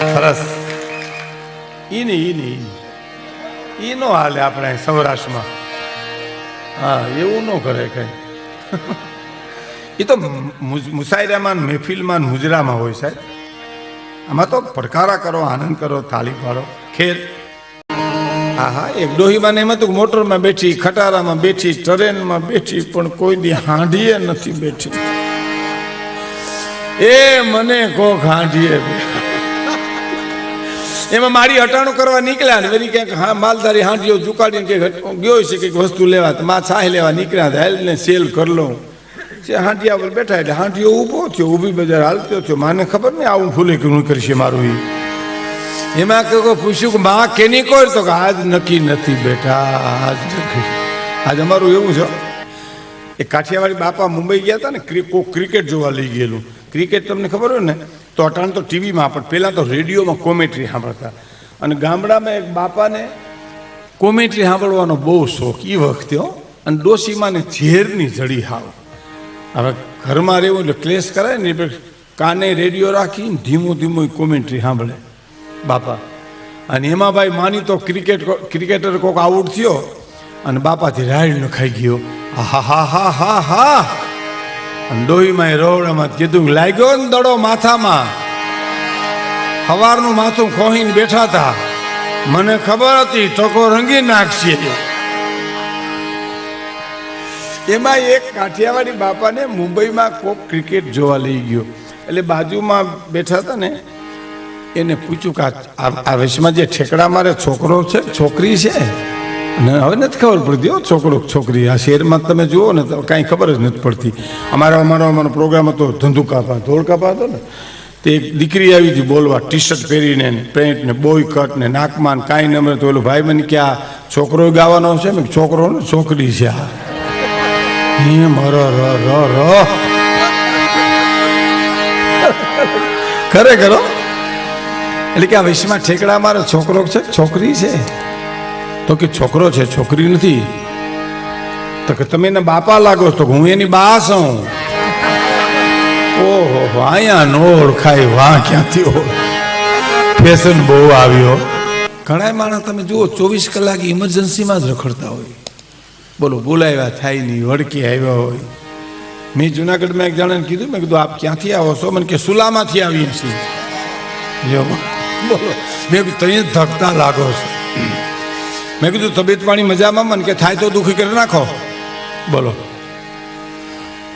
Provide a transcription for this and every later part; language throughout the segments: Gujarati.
સરસ. ઈ ઈની ઈ ઈ નો હાલે આપણે સૌરાષ્ટ્રમાં. હા, એવું ન કરે કઈ. એ તો મુસાયરામાં મહેફિલમાં મુજરામાં હોય સાહેબ. આમાં તો પડકારા કરો, આનંદ કરો તાળી પાડો. ખેર. હા હા એક ડોહીમાં એમ એમાં તો મોટરમાં બેઠી, ખટારામાં બેઠી, ટ્રેનમાં બેઠી, પણ કોઈ દી હાંડીએ નથી બેઠી. એ મને કોક હાંડીએ એમાં મારી હટાણું કરવા નીકળ્યા ને વળી ક્યાંક, હા, માલધારી હાંડીઓ ચુકાડીને કે ગયો છે કંઈક વસ્તુ લેવા માં છાય લેવા નીકળ્યા હતા. ને સેલ કર લઉં. જે હાંડિયા પર બેઠા એટલે હાંડીઓ ઊભો થયો, ઊભી બજાર હાલતો થયો. માને ખબર નહીં આવું ફૂલે કે હું કરશે મારું એ એમાં કોઈ પૂછ્યું કે માં, કેની કોઈ? તો કે આજ નક્કી નથી બેટા, આજ નક્કી. આજ અમારું એવું છે. એ કાઠિયાવાડી બાપા મુંબઈ ગયા હતા ને કોક ક્રિકેટ જોવા લઈ ગયેલું. ક્રિકેટ તમને ખબર હોય ને તો અટાણ તો ટીવીમાં, પણ પહેલાં તો રેડિયોમાં કોમેન્ટ્રી સાંભળતા. અને ગામડામાં એક બાપાને કોમેન્ટ્રી સાંભળવાનો બહુ શોખ. એ વખતે અને ડોશીમાને ઝેરની જડી હાવ. હવે ઘરમાં રહેવું એટલે ક્લેશ કરાય ને કાને રેડિયો રાખીને ધીમું ધીમું કોમેન્ટ્રી સાંભળે બાપા. અને એમાં ભાઈ માની તો ક્રિકેટ ક્રિકેટર કોક આઉટ થયો, અને બાપાથી રાયડ ન ખાઈ ગયો. હા હા હા હા હા ડોહીમાં રોવડામાં કીધું લાગ્યો ને દડો માથામાં. સવારનું માથું ખોહીને બેઠા હતા. મને ખબર હતી ટકો રંગી નાખશે. એમાં એક કાઠિયાવાડી બાપાને મુંબઈમાં કોક ક્રિકેટ જોવા લઈ ગયો. એટલે બાજુમાં બેઠા હતા ને, એને પૂછ્યું કે, આ- આ જે ઠેકડા મારે છોકરો છે, છોકરી છે? હવે નથી ખબર પડતી. હો છોકરો, છોકરી, આ શહેરમાં તમે જુઓ ને તો કાંઈ ખબર જ નથી પડતી. અમારો અમારો અમારો પ્રોગ્રામ હતો ધંધુ કાપા ધોળ કાપા હતો ને, તે એક દીકરી આવી હતી બોલવા ટી શર્ટ પહેરીને પેન્ટ ને બોય કટ ને, નાકમાં ને કાંઈ ન મળે તો ઓલો ભાઈ મને કે, આ છોકરો ગાવાનો છે? ને છોકરો ને, છોકરી છે આ. મારો, ર ર ર. ખરે ખરો એટલે કે આ વિશ્વમાં ઠેકડા મારો છોકરો છે, છોકરી છે. તો કે છોકરો છે, છોકરી નથી. તો કે તમે એના બાપા લાગો તો હું એની બા છું. ઓહો અહીંયા નો ઓળખાય, વાહ, ક્યાંથી ઓળખ ફેશન બહુ આવ્યો. ઘણા માણસ તમે જુઓ, ચોવીસ કલાક ઇમરજન્સીમાં જ રખડતા હોય. બોલો, બોલાવ્યા થાય નહીં વડકી આવ્યા હોય. મેં જુનાગઢમાં એક જણાને કીધું, મેં કીધું, આપ ક્યાંથી આવો છો? મને કે, સુલામાંથી આવીએ છીએ. બોલો. મેં તમે ધકતા લાગો છો. મેં કીધું, તબિયત પાણી મજામાં? મને કે, થાય તો દુઃખી કરી નાખો. બોલો.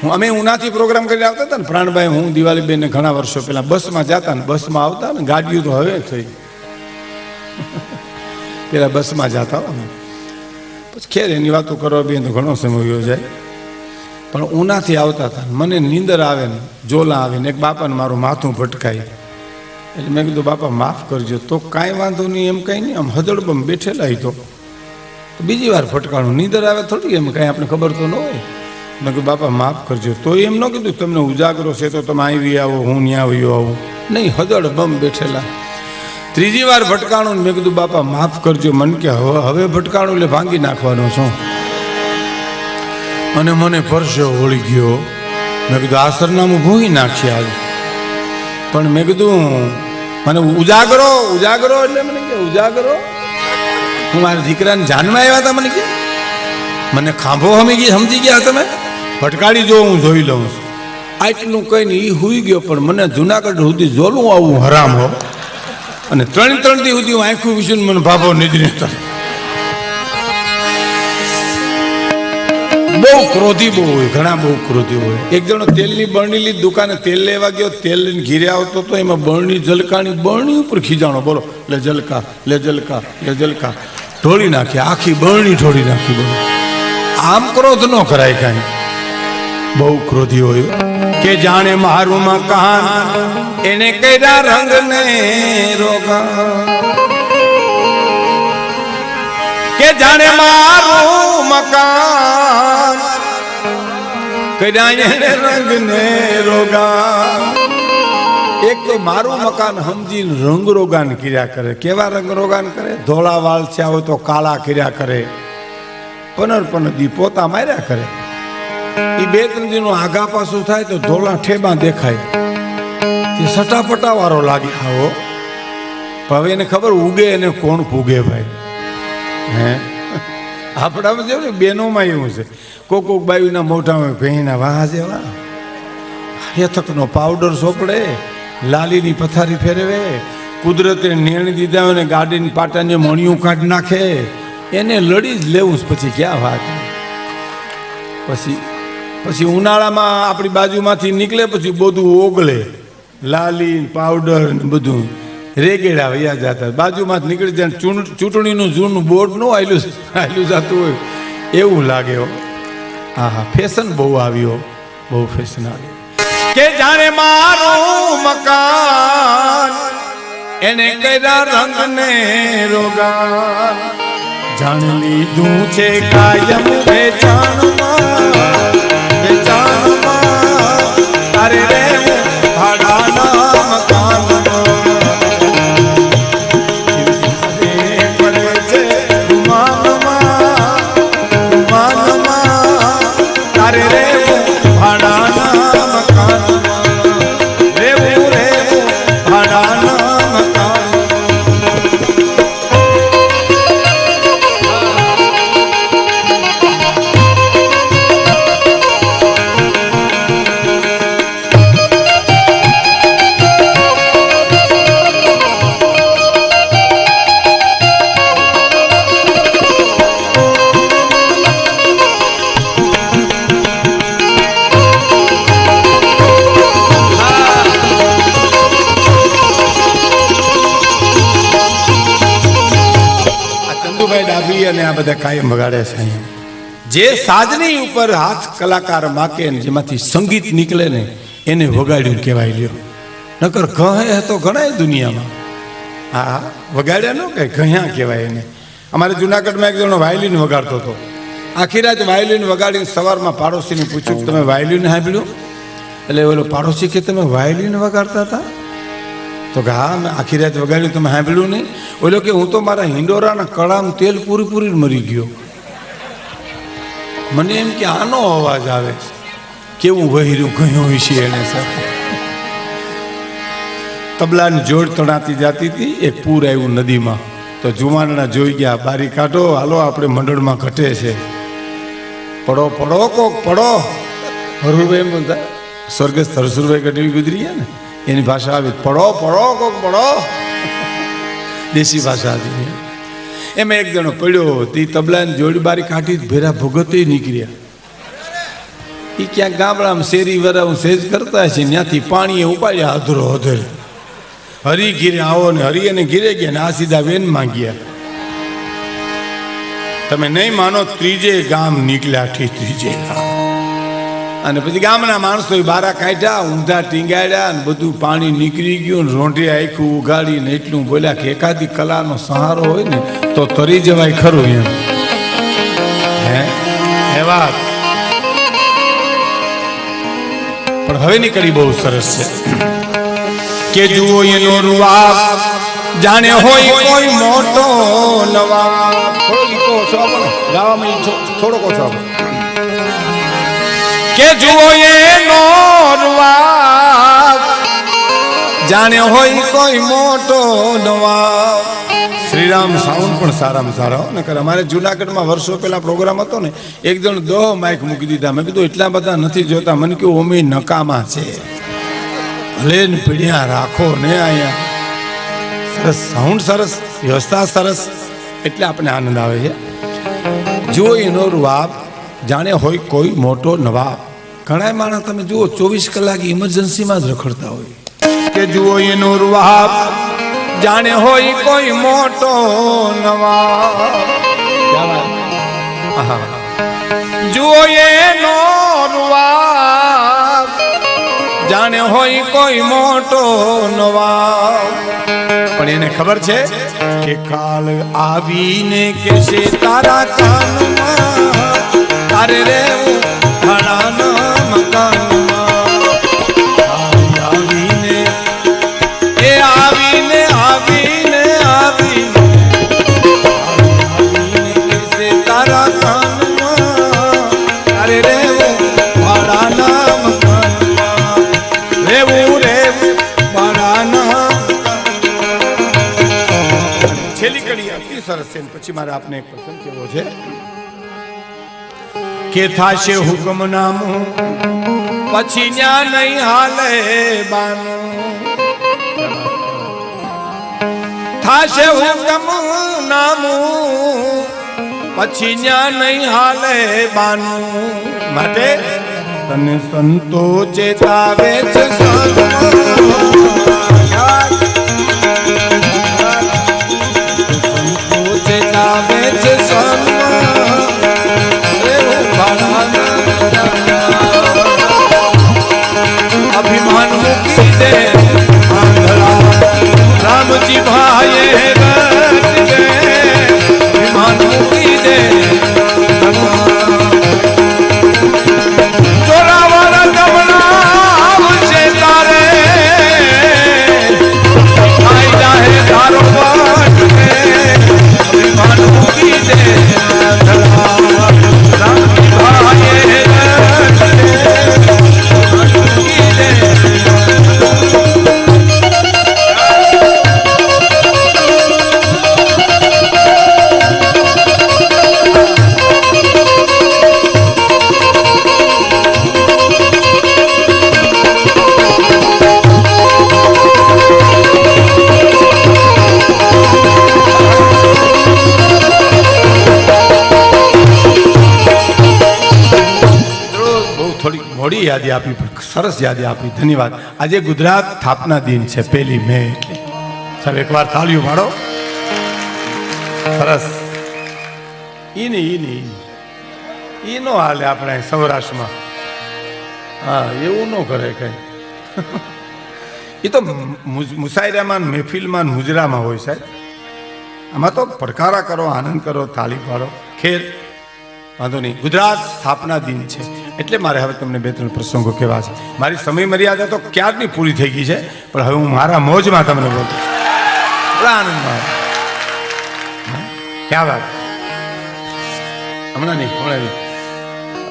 હું અમે ઉનાથી પ્રોગ્રામ કરીને આવતા હતા ને, પ્રાણભાઈ, હું દિવાળી બેન ઘણા વર્ષો પહેલા બસમાં જતા ને, બસમાં આવતા ને, ગાડીઓ તો હવે થઈ. પેલા બસમાં જતા હો ને. પછી ખેર એની વાતો કરવા બી તો ઘણો સમય યોજાય પણ ઉનાથી આવતા હતા મને નીંદર આવે ને જોલા આવે ને, એક બાપાને મારું માથું ભટકાય. એટલે મેં કીધું, બાપા, માફ કરજો. તો કાંઈ વાંધો નહીં, એમ કાંઈ નહીં, આમ હદડબમ બેઠેલા તો. બીજી વાર ફટકાણું નીંદર આવે થોડી, એમ કાંઈ આપણે ખબર તો ન હોય. મેં કીધું, બાપા, માફ કરજો. તો એમ ન કીધું, તમને ઉજાગરો છે તો તમે આવી આવો, હું ત્યાં આવ્યો આવું. નહીં, હદળબમ બેઠેલા. ત્રીજી વાર ભટકાણું મેં કીધું, બાપા, માફ કરજો. મન કે, હવે હવે ભટકાણું એટલે ભાંગી નાખવાનો છું. અને મને પરસેવો વળી ગયો. મેં કીધું આ સરનામું ભૂંગી નાખશે પણ મેં કીધું મને ઉજાગરો ઉજાગરો એટલે મને કે, ઉજાગરો. હું મારા દીકરાને જાનમાં આવ્યા હતા મને કે. મને ખાંભો હમી ગઈ, સમજી ગયા તમે? ભટકાડી જો, હું જોઈ લઉં છું. આટલું કહીને એ હુઈ ગયો, પણ મને જુનાગઢ સુધી જોલું આવું હરામ હો. અને ત્રણ ત્રણ દી સુધી હું આંખું વિશે મને ભાભો નીકળી બહુ ક્રોધી બહુ હોય ઘણા બહુ ક્રોધી હોય. એક જણો તેલની બરણીલી દુકાને તેલ લેવા ગયો તેલ લઈને ઘીરે આવતો તો એમાં બરણી જલકાની બરણી ઉપર ખીજાણો બોલો લે જલકા લે જલકા લે જલકા ઢોળી નાખી આખી બરણી ઢોળી નાખી બોલો. આમ ક્રોધ ન કરાય કાંઈ. બહુ ક્રોધી હોય. કે જાણે મારું મકાન એને કર્યા રંગ ને રોગા. જાણે મારું મકાન. કર્યા એને રંગ ને રોગા એક તો મારું મકાન સમજીને રંગ રોગાન કર્યા કરે. કેવા રંગ રોગાન કરે? ધોળા વાળ છે હોય તો કાળા કર્યા કરે. પનર દી પોતા માર્યા કરે. એ બે ત્રણ દિનો આગા પાછું થાય તો ધોળા ઠેબા દેખાય. એ સટાપટા વાળો લાગે આવો હવે એને ખબર ઉગે એને કોણ પૂગે ભાઈ. હે? આપણામાં જેવું ને બેનોમાં એવું છે. કોક કોક બાયુના મોઢામાં ભેંના વાહ જેવા. હેથકનો પાવડર સોપડે, લાલીની પથારી ફેરવે, કુદરતે નેણી દીધા હોય ને ગાડીની પાટાને મણિયું કાઢ નાખે. એને લડી જ લેવું પછી ક્યાં વાત? પછી પછી ઉનાળામાં આપણી બાજુમાંથી નીકળે, પછી બધું ઓગળે. લાલી પાવડર ને બધું. રેગેડા વયા જતા. બાજુમાં નીકળી જાય ચૂંટ- ચૂંટણીનું જૂનું બોર્ડનું આયલું આયલું જતું હોય. એવું લાગે હા. હા ફેશન બહુ આવ્યો બહુ ફેશન આવ્યો કે જાણે મારું મકાન, એને કર્યા રંગને રોગા જાણ લીધું છે કાયમ વેચાણમાં વેચાણમાં. અરે રે વગાડે છે અહીંયા. જે સાજની ઉપર હાથ કલાકાર માકે જેમાંથી સંગીત નીકળે ને એને વગાડ્યું કહેવાય લ્યો. નકર કહે તો ઘણાય દુનિયામાં. હા વગાડ્યા ન કે ઘયા કહેવાય એને. અમારે જુનાગઢમાં એક જણો વાયલિન વગાડતો હતો. આખી રાત વાયલીન વગાડીને સવારમાં પાડોશીને પૂછ્યું તમે વાયલિન સાંભળ્યું? એટલે ઓલો પાડોશી કે, તમે વાયલિન વગાડતા હતા? તો કે, હા, મેં આખી રાત વગાડ્યું, તમે સાંભળ્યું નહીં? ઓલો કે, હું તો મારા હિંડોરાના કળામાં તેલ પૂરી મરી ગયો. મને એમ કે, આનો અવાજ આવે કેવું વહેર્યું ગયું છે એને સાથે. તબલાની જોડ તણાતી જાતી હતી, એક પૂર આવ્યું નદીમાં. તો જુવાનના જોઈ ગયા, બારી કાઢો, હાલો, આપણે મંડળમાં ઘટે છે. પડો પડો કોક, પડો. હરુભાઈ સ્વર્ગસ્થ હરસુરભાઈ ગઢવી ગુજરી ગયા ને? એની ભાષા આવી. પડો પડો કોક પડો દેશી ભાષા હતી. એમાં એક જણો પડ્યો, તે તબલાની જોડી બારી કાઢી ભેરા ભગતે નીકળ્યા. એ ક્યાંક ગામડામાં શેરી વરાવું સેજ કરતા છે ત્યાંથી પાણીએ ઉપાડ્યા અધરો અધર. હરી ઘીરે આવો ને હરી અને ઘીરે ગયા ને આ સીધા વેન માંગ્યા તમે નહીં માનો ત્રીજે ગામ નીકળ્યા ત્રીજે ગામ. અને પછી ગામના માણસો બારા કાઢ્યા, ઊંધા ટીંગાડ્યા ને બધું પાણી નીકળી ગયું રોંઢે આખું ઉગાડીને એટલું બોલ્યા કે એકાદી કલાનો સહારો હોય ને તો તરી જવાય ખરું એમ. હે? એ વાત. પણ હવે નીકળી બહુ સરસ છે. કે જુઓ એનો રૂઆબ જાણે હોય કોઈ મોટો નવાબ. થોડો ઓછો છો આપણે ગાવામાં થોડોક ઓછો આપો. કે જુઓ એનો જાણે હોય કોઈ મોટો નવા શ્રીરામ સાઉન્ડ પણ સારામાં સારા ને કરે અમારે જુનાગઢમાં વર્ષો પહેલા પ્રોગ્રામ હતો ને, એક જણ દો માઇક મૂકી દીધા. મેં કીધું, એટલા બધા નથી જોતા. મને કે ઓમી નકામા છે. ભલે ને પીડ્યા રાખો ને અહીંયા. સરસ, સાઉન્ડ સરસ, વ્યવસ્થા સરસ. એટલે આપણે આનંદ આવે છે. જો એનો રૂઆબ જાણે હોય કોઈ મોટો નવાબ ઘણા માણસ તમે જુઓ, ચોવીસ કલાક ઇમરજન્સીમાં જ રખડતા હોય કે જુઓ એનો રૂહાબ જાણે હોય કોઈ મોટો? આહા. જુઓ એનો રૂહાબ જાણે હોય કોઈ મોટો નવા પણ એને ખબર છે કે કાલ આવીને કેશે તારા કાનમાં તારે રેવું ભાડાના મકાનમાં. કાલ આવીને આવીને આવીને આવીને આવીને કેશે તારા રેવું ભાડાના મકાનમાં. છેલ્લી કડી અતિ સરસ છે. પછી મારે આપને એક પ્રસંગ કેવો છે. કે થાશે હુકમ નામું? પછી ન્યા નહીં હાલે બાનું. થાશે હુકમ નામું, પછી ન્યા નહીં હાલે બાનું. માટે તને સંતો ચેતાવે છે સંતો મૂકી દે આંધળા થોડી યાદી આપી સરસ યાદી આપી. ધન્યવાદ. આજે ગુજરાત સ્થાપના દિન છે, પહેલી મે એટલે. સાહેબ, એકવાર તાળીઓ પાડો સરસ. ઈ ને ઈ હાલે આપણે સૌરાષ્ટ્રમાં. હા, એવું ન કરે કઈ. એ તો મુસાયરામાં મહેફિલમાં મુજરામાં હોય સાહેબ. આમાં તો પડકારા કરો, આનંદ કરો તાળી પાડો ખેર, વાંધો નહીં. ગુજરાત સ્થાપના દિન છે. એટલે મારે હવે તમને બે ત્રણ પ્રસંગો કહેવા છે. મારી સમય મર્યાદા તો ક્યારની પૂરી થઈ ગઈ છે? પણ હવે હું મારા મોજમાં તમને બોલું. આનંદમાં ક્યાં વાત? હમણાં નહીં હમણાં નહીં.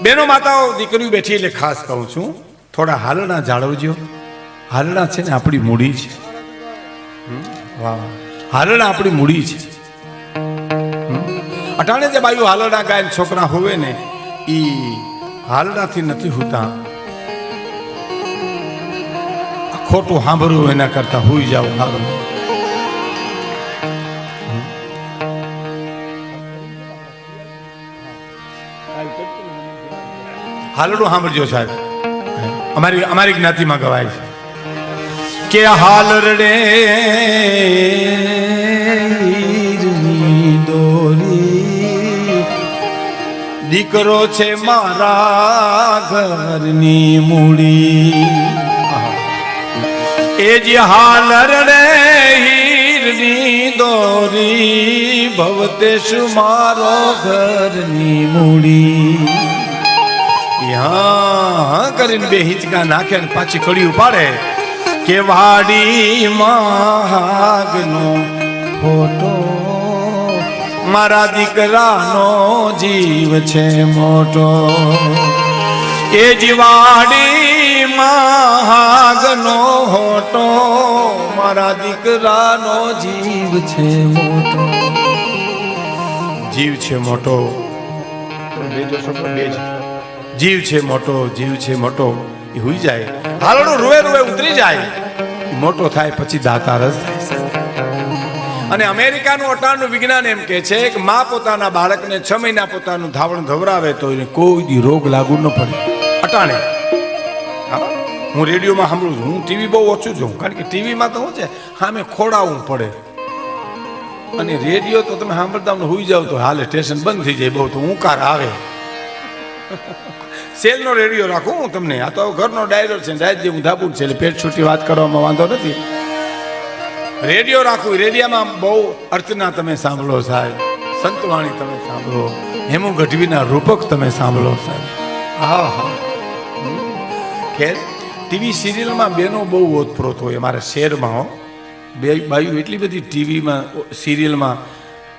બેનો માતાઓ, દીકરીઓ બેઠી એટલે ખાસ કહું છું, થોડા હાલના જાળવજો. હાલના છે ને આપણી મૂડી છે? વાહ હાલના આપણી મૂડી છે. અટાણે જે બાયું હાલણા ગાય છોકરા હોવે ને, ઈ હાલડાથી નથી હોતા. ખોટું સાંભળવું એના કરતા હોઈ જાવ સારું હાલડું સાંભળજો સાહેબ. અમારી અમારી જ્ઞાતિમાં ગવાય છે. કે હાલ રડે દીકરો છે મારા ઘરની મૂડી. એ જ હાલ રે હીરની દોરી, ભવતેશ મારો ઘરની મૂડી. હા કરીને બે હિંચકા નાખે ને પાછી કડી ઉપાડે કે વાડી માગનો ફોટો મારા દીકરાનો જીવ છે મોટો. એ જીવાડી માગનો હોટો મારા દીકરાનો જીવ છે મોટો. જીવ છે મોટો. જીવ છે મોટો, જીવ છે મોટો. એ હુઈ જાય. હાલડું રૂએ રૂએ ઉતરી જાય. મોટો થાય પછી દાતા રસ થાય અને અમેરિકાનું અટાણનું વિજ્ઞાન એમ કે છે કે મા પોતાના બાળકને છ મહિના પોતાનું ધાવણ ધવરાવે તો એને કોઈ રોગ લાગુ ન પડે. અટાણે. હા, રેડિયોમાં સાંભળું છું. હું ટીવી બહુ ઓછું જોઉં. કારણ કે ટીવીમાં તો શું છે સામે ખોડાવવું પડે. અને રેડિયો તો તમે સાંભળતા હુઈ જાવ તો હાલે સ્ટેશન બંધ થઈ જાય બહુ તો ઊંકાર આવે. સેલનો રેડિયો રાખું હું તમને. આ તો ઘરનો ડાયરો છે જે હું ધાબુ છે એટલે પેટ છૂટી વાત કરવામાં વાંધો નથી. રેડિયો રાખું. રેડિયામાં બહુ અર્ચના તમે સાંભળો સાહેબ. સંતવાણી તમે સાંભળો. હેમુ ગઢવીના રૂપક તમે સાંભળો સાહેબ. હા હા ખેર ટીવી સિરિયલમાં બેનો બહુ ઓતપ્રોત હોય અમારા શહેરમાં, હો. બે બાયું એટલી બધી ટીવીમાં સિરિયલમાં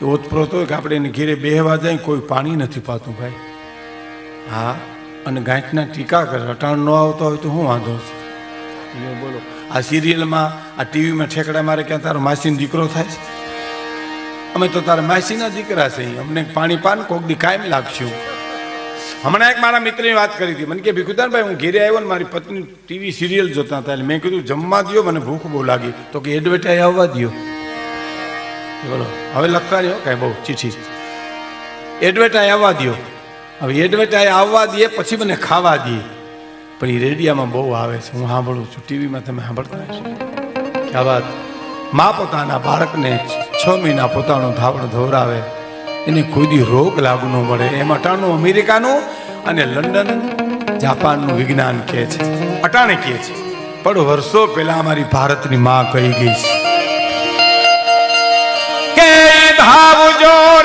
ઓતપ્રોત હોય કે આપણે એને ઘેરે બેહવા જાય, કોઈ પાણી નથી પાતું ભાઈ. હા, અને ગાંઠના ટીકા કરે રટાણ ન આવતો હોય તો શું વાંધો છે? બોલો. આ સિરિયલમાં આ ટીવીમાં ઠેકડા મારે ક્યાં તારો માસીનો દીકરો થાય છે? અમે તો તારા માસીના દીકરા છે અમને પાણી પાન, કોક દી કાયમ લાગશું. હમણાં એક મારા મિત્રની વાત કરી હતી. મને કે, ભીખુદાનભાઈ, હું ઘેરે આવ્યો ને મારી પત્ની ટીવી સિરિયલ જોતા હતા. એટલે મેં કીધું, જમવા દ્યો, મને ભૂખ બહુ લાગી. તો કે એડવર્ટાઈ આવવા દ્યો. બોલો, હવે લખતા રહ્યો કાંઈ બહુ, ચીઠી. એડવર્ટાઈ આવવા દ્યો. હવે એડવર્ટાઈ આવવા દે પછી મને ખાવા દે પણ એ રેડિયામાં બહુ આવે છે. હું સાંભળું છું. ટીવીમાં તમે સાંભળતા હશો. આ વાત? મા પોતાના બાળકને છ મહિના પોતાનો ધાવણ ધોરાવે એને કોઈ દી રોગ લાગુ ન મળે. એમ અટાણું અમેરિકાનું અને લંડન જાપાનનું વિજ્ઞાન કહે છે. અટાણે કહે છે. પણ વર્ષો પહેલા અમારી ભારતની માં કહી ગઈ છે. ધાવજો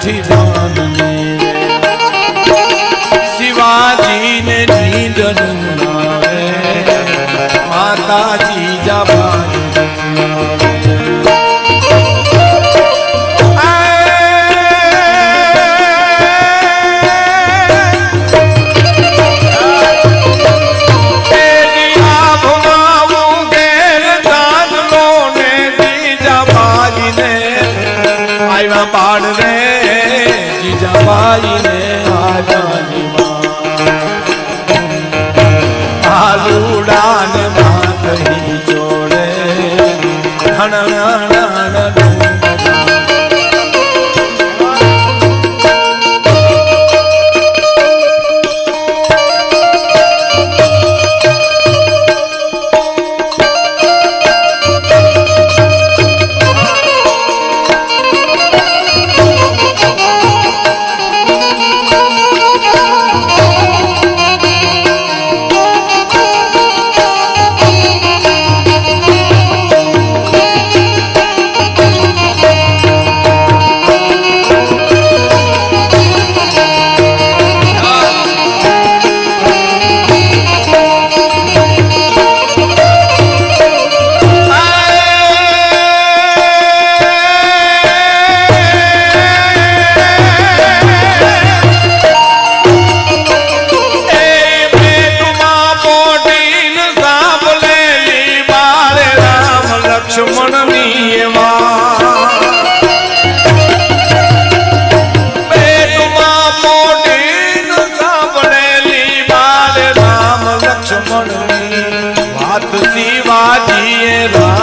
team.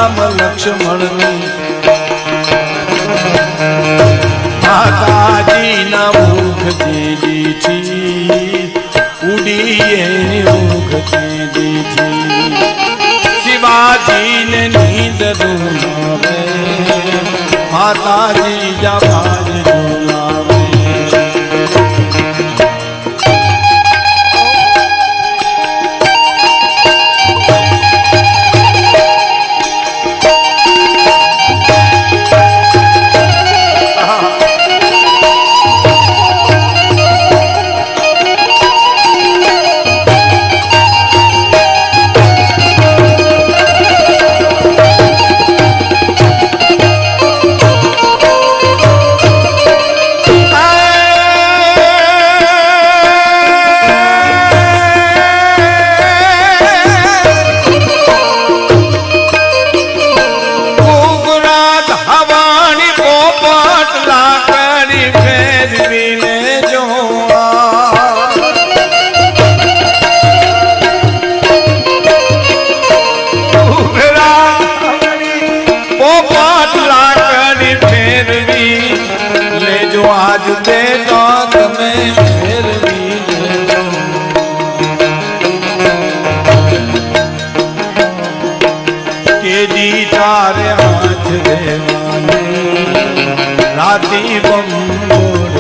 રામ લક્ષ્મણ માતાજીના મુખ દીધી ઉડી એની મુખ દીધી શિવાજીને નીંદ માતાજી જા ડુલાવે આજ તે તમે ફેરવી લેજો કેદી તારે હાથ દેવાને, રાતી બંગોળ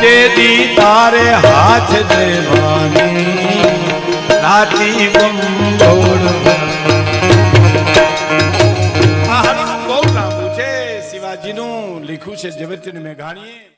કેદી તારે હાથ દેવાને બંબોળ છે ઝવેરચંદ મેઘાણીએ